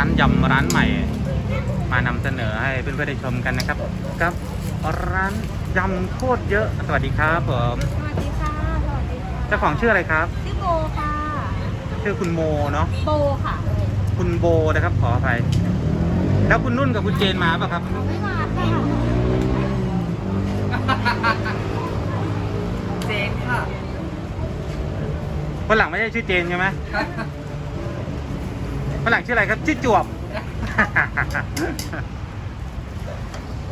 านยำร้านใหม่ มานำเสนอให้เพื่อนๆได้ชมกันนะครับกับร้านยำโคตรเยอะ สวัสดีครับผมสวัสดีค่ะ สวัสดีค่ะเจ้าของชื่ออะไรครับ ชื่อโบค่ะ ชื่อคุณโมเนาะ โบค่ะ คุณโบนะครับขออภัย แล้วคุณนุ่นกับคุณเจนมาป่ะครับ ไม่มาค่ะ เจนค่ะ คนหลังไม่ใช่ชื่อเจนใช่ไหม คนหลังชื่ออะไรครับชื่อจวบ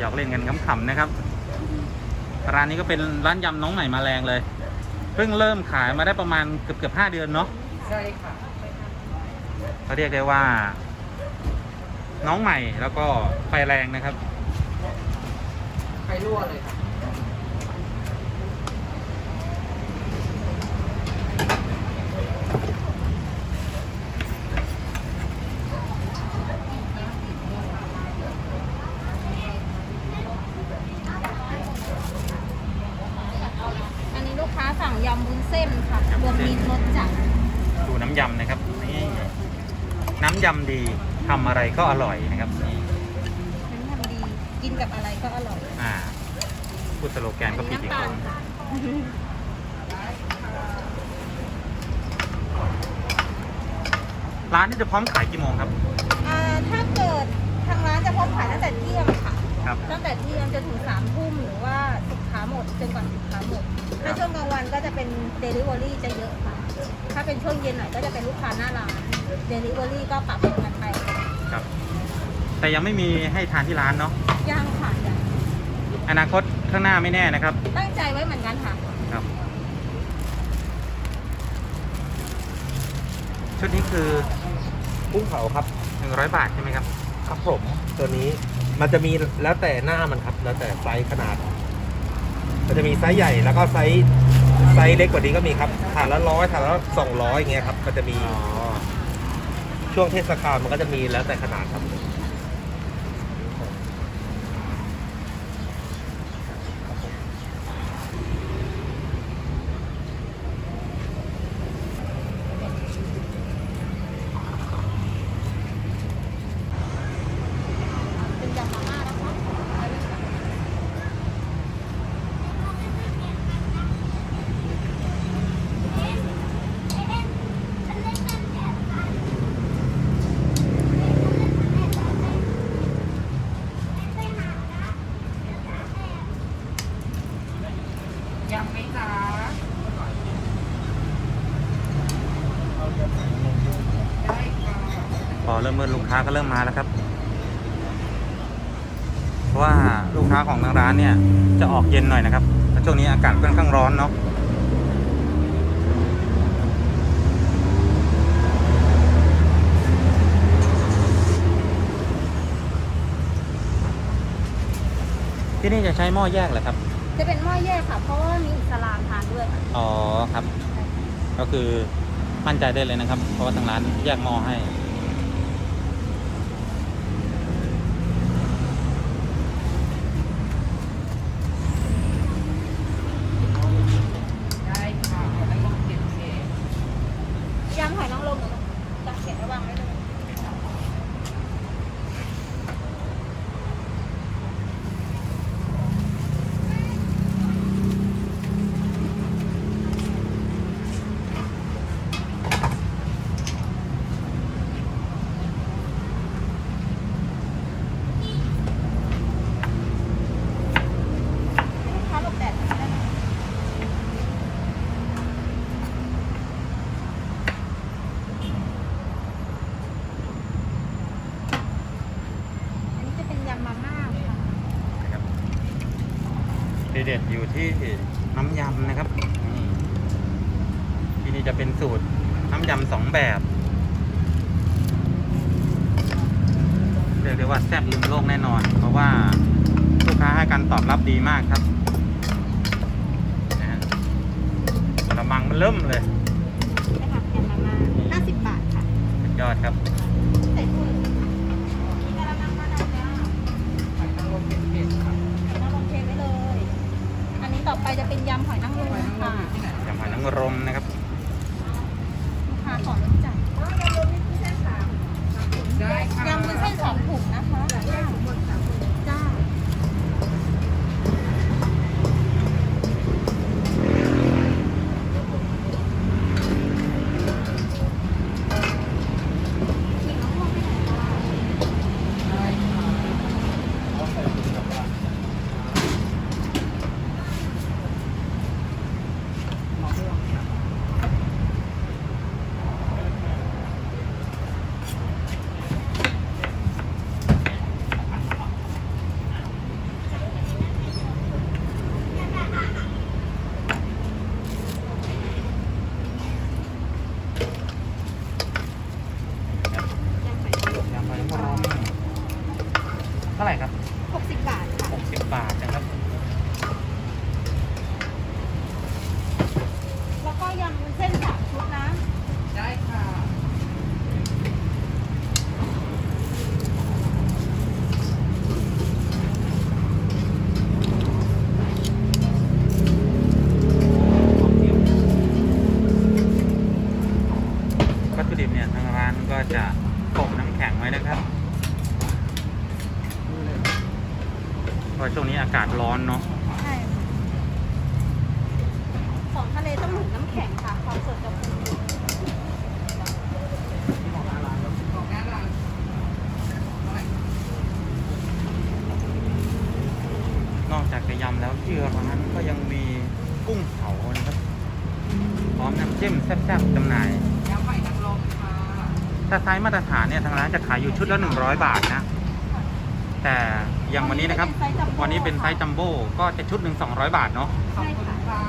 หยอกเล่นกันขำๆนะครับ ร้านนี้ก็เป็นร้านยำน้องใหม่มาแรงเลย เพิ่งเริ่มขายมาได้ประมาณเกือบเกือบห้าเดือนเนาะใช่ค่ะเขาเรียกได้ว่า น้องใหม่แล้วก็ไฟแรงนะครับ ไปรั่วเลยค่ะ อันนี้ลูกค้าสั่งยำวุ้นเส้นค่ะรวมมีร สจัดดูน้ำยำนะครับนี่น้ำยำดีทำอะไรก็อร่อยนะครับนี่น้ำยำดีกินกับอะไรก็อร่อยอ่าพูดสโลแกนก็ผิดอีกน้ำคตาลนค่ะร้านนี้จะพร้อมขายกี่โมงครับอ่าถ้าเกิดทางร้านจะพร้อมขายตั้งแต่เที่ยงค่ะครับตั้งแต่เที่ยงจนถึงสามทุ่มหรือว่าสินค้าหมดจนกว่าสินค้าหมดถ้าช่วงกลางวันก็จะเป็นเดลิเวอรี่จะเยอะค่ะ ถ้าเป็นช่วงเย็นหน่อยก็จะเป็นลูกค้าหน้าร้านเดลิเวอรี่ก็ปรับกันไปครับ แต่ยังไม่มีให้ทานที่ร้านเนาะย่างค่ะย่างอนาคตข้างหน้าไม่แน่นะครับ ตั้งใจไว้เหมือนกันค่ะ ครับ ชุดนี้คือ กุ้งเผาครับ 100 บาทใช่ไหมครับ ครับผมตัวนี้มันจะมีแล้วแต่หน้ามันครับ แล้วแต่ไซส์ขนาด มันจะมีไซส์ใหญ่แล้วก็ไซส์ ไซส์เล็กกว่านี้ก็มีครับถาดละร้อยถาดละสองร้อยอย่างเงี้ยครับมันจะมีอ๋อช่วงเทศกาลมันก็จะมีแล้วแต่ขนาดครับ เป็นยำมาม่านะคะ ยังไหมจ๊ะ ได้ค่ะ พอเริ่ มเมื่อลูกค้าก็เริ่มมาแล้วครับ เพราะว่าลูกค้าของทางร้านเนี่ย จะออกเย็นหน่อยนะครับแล้วช่วงนี้อากาศค่อนข้างร้อนเนาะที่นี่จะใช้หม้อแยกเหรอครับ จะเป็นหม้อแยกค่ะ เพราะว่ามีอิสลามทานด้วยค่ะอ๋อครับ ก็คือมั่นใจได้เลยนะครับ เพราะว่าทางร้านแยกหม้อให้ ได้ค่ะแล้วก็เก็บเอง ยำหอยนางรมหนูจะเขียนระวังไว้เลย ลูกค้าหลบแดดได้ไหมอันนี้จะเป็นยำมาม่าค่ะ นะครับ ทีเด็ดอยู่ที่น้ำยำนะครับนี่ที่นี่จะเป็นสูตรน้ำยำสองแบบเรียกได้ว่าแซ่บลืมโลกแน่นอน เพราะว่าลูกค้าให้การตอบรับดีมากครับนะฮะกระมังมันเริ่มเลยนี่ค่ะยำมาม่า50บาทค่ะสุดยอดครับ ใส่ถ้วยมีกระมังมะนาวจ้า หอยนางรมเป็นเผ็ดค่ะ หอยนางรมเทไว้เลย อันนี้ต่อ ไปจะเป็นยำหอยนางรมค่ะ ยำหอยนางรมนะครับ ลูกค้าขอรสจัด ได้ค่ะ 60 บาทค่ะ 60 บาทนะครับ แล้วก็ยำวุ้นเส้นสามชุดนะ ได้ค่ะ วัตถุดิบเนี่ยทางร้านก็จะโปะน้ำแข็งไว้นะครับ เพราะช่วงนี้อากาศร้อนเนาะใช่ค่ะของทะเลต้องหนุนน้ำแข็งค่ะ ความสดจะคงอยู่ของหน้าร้านของหน้าร้านเท่าไหร่นอกจากจะยำแล้วที่ร้านก็ยังมีกุ้งเผานะครับ พร้อมน้ำจิ้มแซ่บๆจำหน่ายยำไข่นางรมค่ะถ้าไซส์มาตรฐานเนี่ยทางร้านจะขายอยู่ชุดละ100 บาทนะ แต่อย่างวันนี้นะครับ วันนี้เป็นไซส์จัมโบ้ก็จะชุดหนึ่ง200บาทเนาะขอบคุณค่ะ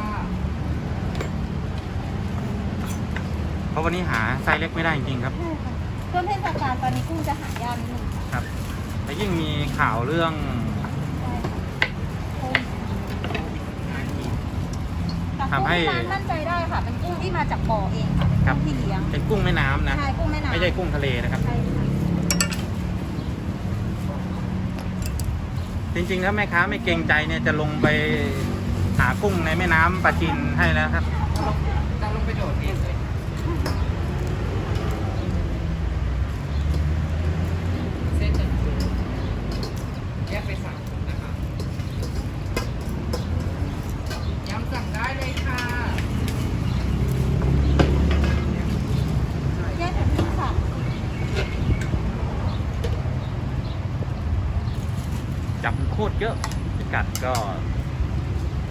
เพราะวันนี้หาไซส์เล็กไม่ได้จริงๆครับใช่ค่ะช่วงเทศกาลตอนนี้กุ้งจะหายากนิดนึงค่ะครับและยิ่งมีข่าวเรื่องใช่ค่ะกุ้งแต่ทำให้กุ้งที่ร้านมั่นใจได้ค่ะ เป็นกุ้งที่มาจากบ่อเองค่ะเป็นครักุ้บงที่เลี้ยงเป็นกุ้งแม่น้ำนะใช่กุ้งแม่น้ำไม่ใช่กุ้งทะเลนะครับใช่ค่ะ จริงๆ ถ้าแม่ค้าไม่เกรงใจเนี่ยจะลงไปหากุ้งในแม่น้ำปลาจินให้แล้วครับ จะลงไปโดดเองเลยเส้นหนึ่งชุดแยกไปสามชุดนะคะยำสั่งได้เลยค่ะ แยกเป็นชุดค่ะ จับโคตรเยอะพิ กัดก็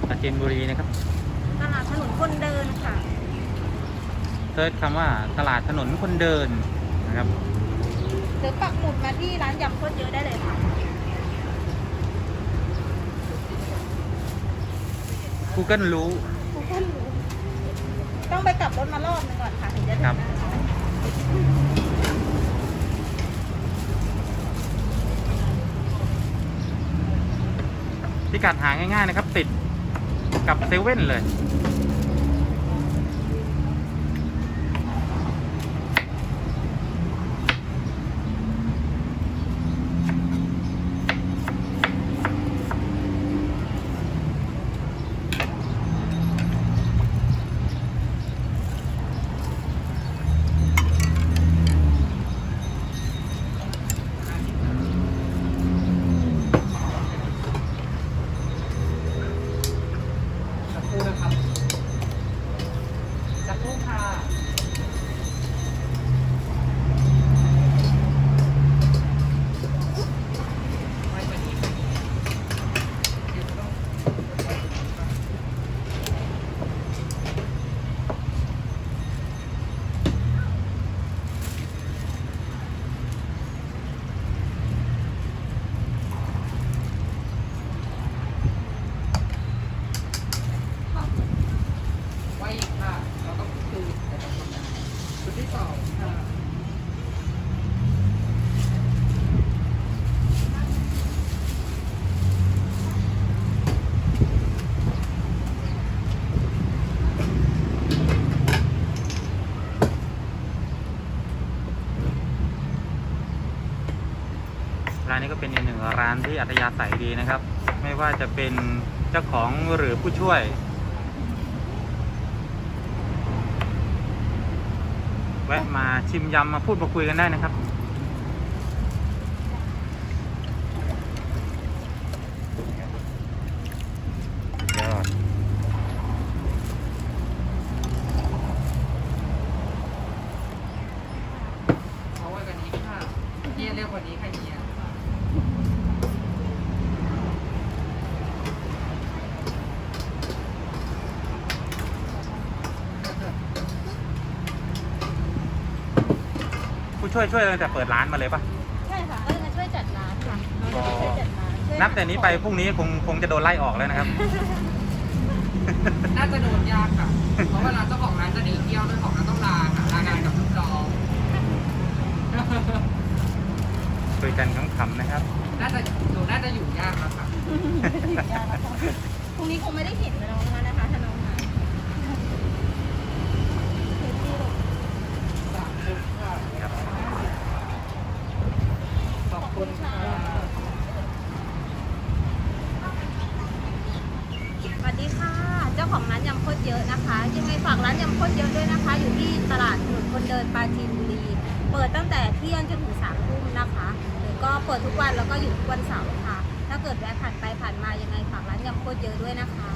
ปราจินบุรีนะครับ ตลาดถนนคนเดินค่ะเซิร์ชคำว่าตลาดถนนคนเดินนะครับหรือปักหมุดมาที่ร้านยำโคตรเยอะได้เลยค่ะ Google รู้ทุกคนรู้ต้องไปกลับรถมารอบนึงก่อนค่ะ ถึงจะถึงครับนะคะ พิกัดหาง่ายๆนะครับ ติดกับเซเว่นเลย สักครู่นะครับสักครู่ค่ะไม่เป็นไรเดี๋ยวต้อง ไว้อีกค่ะ แล้วก็คือแต่ต้องทำงานชุด ที่สองค่ะร้านนี้ก็เป็นอีกหนึ่งร้านที่อัธยาศัยดีนะครับ ไม่ว่าจะเป็นเจ้าของหรือผู้ช่วย แวะมาชิมยำมาพูดมาคุยกันได้นะครับ ยอดเอาไว้กันนี้ค่ะเยี่ยเร็วกว่านี้ค่ะเยี่ยผ ผู้ ช่วยช่วยตั้งแต่เปิดร้านมาเลยปะใช่ค่ะก็จะช่วยจัดร้านค่ะเราจะช่วยจัดร้านช่วยนับแต่นี้ไปพรุ่งนี้คงคงจะโดนไล่ออกแล้วนะครับ น่าจะโดนยากค่ะ เพราะเวลาเจ้าของร้านจะหนีเที่ยวเจ้าของร้านต้องลาค่ะลางานกับลูกน้อง คุยกันขำๆนะครับ น่าจะหนูน่าจะอยู่ยากนะ รงนี้คงไม่ได้เห็นน้องแล้วนะคะถ้าน้องมาเห็นที่ลูก ขอบคุณค่ะ สวัสดีค่ะ เจ้าของร้านยำโคตร เยอะนะคะ ยังไงฝากร้านยำโคตรเยอะด้วยนะคะ อยู่ที่ตลาดถนนคนเดินปราจีนบุรี เปิดตั้งแต่เที่ยงจนถึงสามทุ่มนะคะหรือก็เปิดทุกวันแล้วก็หยุดทุกวันเสาร์ค่ะ ถ้าเกิดแวะผ่านไปผ่านมายังไงฝากร้านยำโคตรเยอะด้วยนะคะ